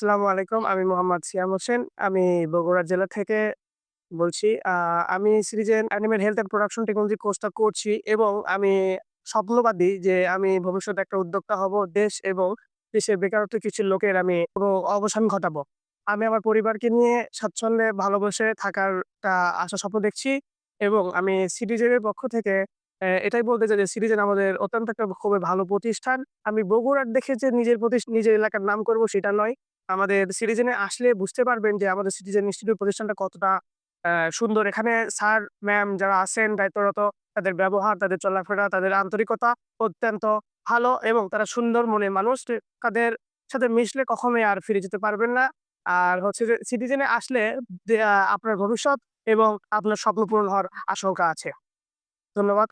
আসসালামু আলাইকুম। আমি মোহাম্মদ সিয়াম হোসেন। আমি বগুড়া জেলা থেকে বলছি। আমি সিরিজেন animal health and production technology কোর্সটা করছি এবং আমি স্বপ্নবাদী যে আমি ভবিষ্যতে একটা উদ্যোক্তা হব। দেশ এবং দেশের বেকারত্ব কিছু লোকের আমি অবসান ঘটাবো। আমি আমার পরিবারকে নিয়ে স্বাচ্ছন্দ্যে ভালোবেসে থাকার একটা আশা স্বপ্ন দেখছি এবং আমি সিটিজেনের পক্ষ থেকে এটাই বলতে চাই যে সিটিজেন আমাদের অত্যন্ত একটা খুবই ভালো প্রতিষ্ঠান। আমি বগুড়ার দেখে যে নিজের প্রতি নিজের এলাকার নাম করব সেটা নয়। আমাদের সিটিজেনে আসলে বুঝতে পারবেন যে আমাদের সিটিজেন ইনস্টিটিউট প্রতিষ্ঠানটা কতটা সুন্দর। এখানে স্যার, ম্যাম যারা আছেন দায়িত্বরত তাদের ব্যবহার, তাদের চলাফেরা, তাদের আন্তরিকতা অত্যন্ত ভালো এবং তারা সুন্দর মনে মানুষ। তাদের সাথে মিশলে কখনোই আর ফিরে যেতে পারবেন না। আর হচ্ছে যে সিটিজেনে আসলে আপনার ভবিষ্যৎ এবং আপনার স্বপ্ন পূরণ হওয়ার আশঙ্কা আছে। ধন্যবাদ।